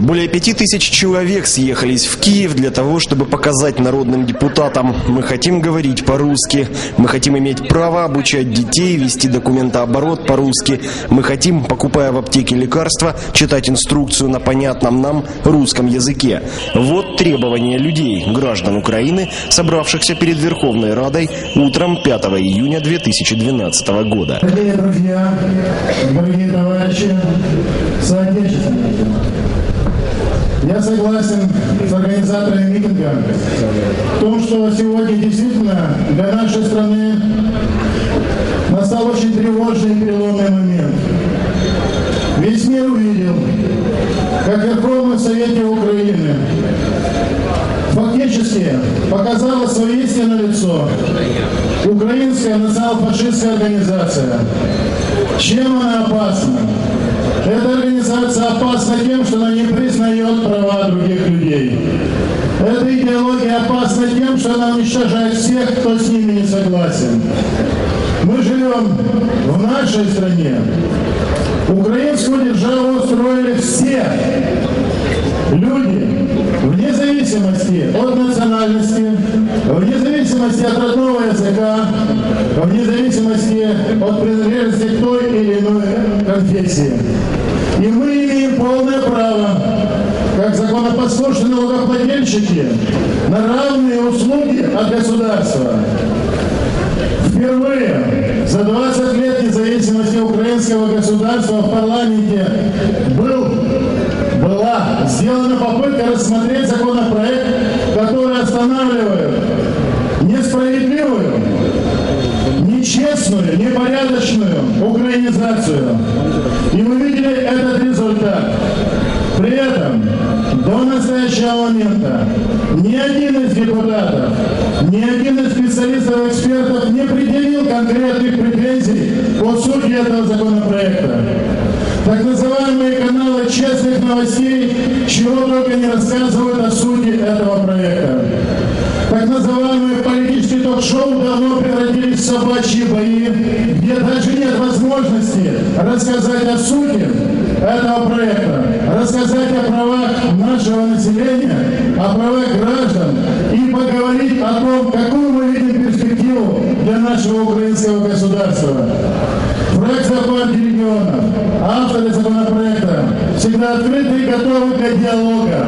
Более пяти тысяч человек съехались в Киев для того, чтобы показать народным депутатам, мы хотим говорить по-русски, мы хотим иметь право обучать детей, вести документооборот по-русски, мы хотим, покупая в аптеке лекарства, читать инструкцию на понятном нам русском языке. Вот требования людей, граждан Украины, собравшихся перед Верховной Радой утром 5 июня 2012 года. Дорогие друзья, дорогие товарищи, я согласен с организаторами митинга в том, что сегодня действительно для нашей страны настал очень тревожный и переломный момент. Весь мир увидел, как в Верховном Совете Украины фактически показала свое истинное лицо украинская национал-фашистская организация. Чем она опасна? Эта организация опасна тем, что она не признает права других людей. Эта идеология опасна тем, что она уничтожает всех, кто с ними не согласен. Мы живем в нашей стране. Украинскую державу устроили все люди, вне зависимости от национальности, вне зависимости от родного языка, вне зависимости от принадлежности к той или иной конфессии. И мы имеем полное право, как законопослушные налогоплательщики, на равные услуги от государства. Впервые за 20 лет независимости украинского государства в парламенте был, была сделана попытка рассмотреть законопроект, который останавливает нечестную, непорядочную украинизацию. И мы видели этот результат. При этом до настоящего момента ни один из депутатов, ни один из специалистов и экспертов не предъявил конкретных претензий по сути этого законопроекта. Так называемые каналы честных новостей чего только не рассказывают о сути этого проекта. Так называемые политические ток-шоу давно превратились в собачьи бои, где даже нет возможности рассказать о сути этого проекта, рассказать о правах нашего населения, о правах граждан и поговорить о том, какую мы видим перспективу для нашего украинского государства. Фракция партии регионов, авторы законопроекта всегда открыты и готовы для диалога.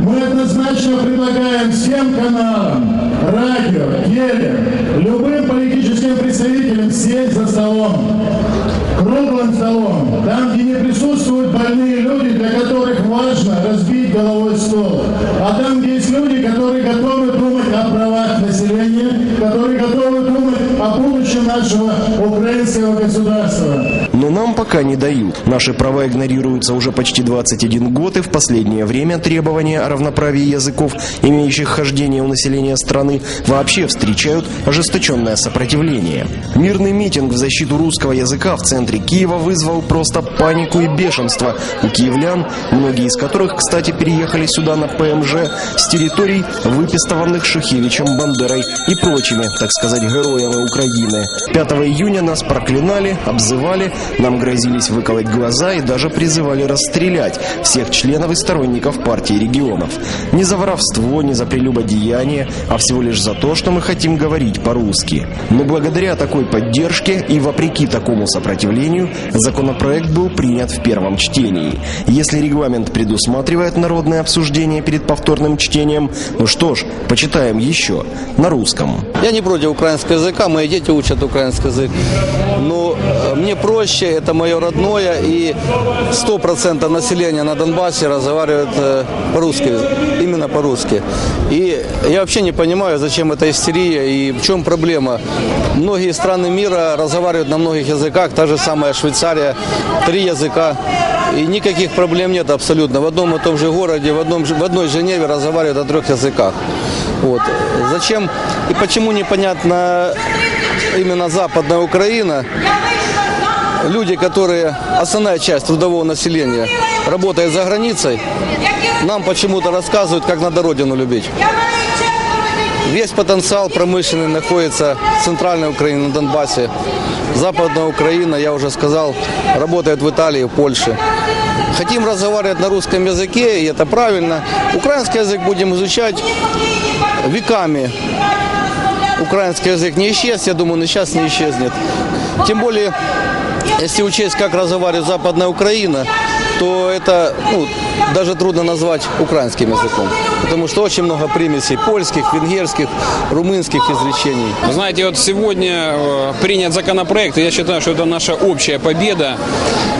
Мы однозначно предлагаем всем каналам, радио, теле, любым политическим представителям сесть за столом, круглым столом, там, где не присутствуют больные люди, для которых важно разбить головой стол, а там, где есть люди, которые готовы думать о правах населения, которые готовы думать о будущем нашего украинского государства. Нам пока не дают. Наши права игнорируются уже почти 21 год, и в последнее время требования о равноправии языков, имеющих хождение у населения страны, вообще встречают ожесточенное сопротивление. Мирный митинг в защиту русского языка в центре Киева вызвал просто панику и бешенство у киевлян, многие из которых, кстати, переехали сюда на ПМЖ с территорий, выпистованных Шухевичем, Бандерой и прочими, так сказать, героями Украины. 5 июня нас проклинали, обзывали, нам грозились выколоть глаза и даже призывали расстрелять всех членов и сторонников партии регионов. Не за воровство, не за прелюбодеяние, а всего лишь за то, что мы хотим говорить по-русски. Но благодаря такой поддержке и вопреки такому сопротивлению законопроект был принят в первом чтении. Если регламент предусматривает народное обсуждение перед повторным чтением, ну что ж, почитаем еще на русском. Я не против украинского языка, мои дети учат украинский язык. Но мне проще, это мое родное, и 100% населения на Донбассе разговаривает э, по-русски, именно по-русски. И я вообще не понимаю, зачем эта истерия и в чем проблема. Многие страны мира разговаривают на многих языках, та же самая Швейцария, три языка. И никаких проблем нет абсолютно. В одном и том же городе, в, одном, в одной Женеве разговаривают на трех языках. Вот. Зачем и почему непонятно именно Западная Украина, люди, которые, основная часть трудового населения, работает за границей, нам почему-то рассказывают, как надо родину любить. Весь потенциал промышленный находится в центральной Украине, на Донбассе. Западная Украина, я уже сказал, работает в Италии, в Польше. хотим разговаривать на русском языке, и это правильно. Украинский язык будем изучать веками. Украинский язык не исчез, я думаю, он сейчас не исчезнет. Тем более, если учесть, как разговаривает Западная Украина, то это ну, даже трудно назвать украинским языком. Потому что очень много примесей польских, венгерских, румынских изречений. Вы знаете, вот сегодня э, принят законопроект, и я считаю, что это наша общая победа.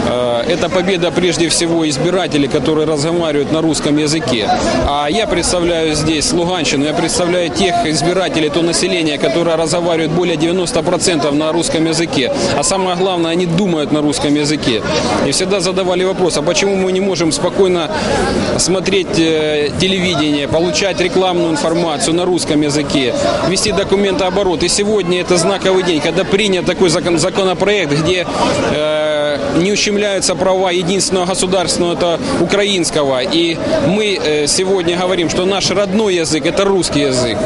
Э, Это победа прежде всего избирателей, которые разговаривают на русском языке. А я представляю здесь Луганщину, я представляю тех избирателей, то население, которое разговаривает более 90% на русском языке. А самое главное, они думают на русском языке. И всегда задавали вопрос, а почему мы не можем спокойно смотреть э, телевидение, получать рекламную информацию на русском языке, вести документооборот. И сегодня это знаковый день, когда принят такой закон- законопроект, где э, не ущемляются права единственного государственного, это украинского. И мы э, сегодня говорим, что наш родной язык – это русский язык.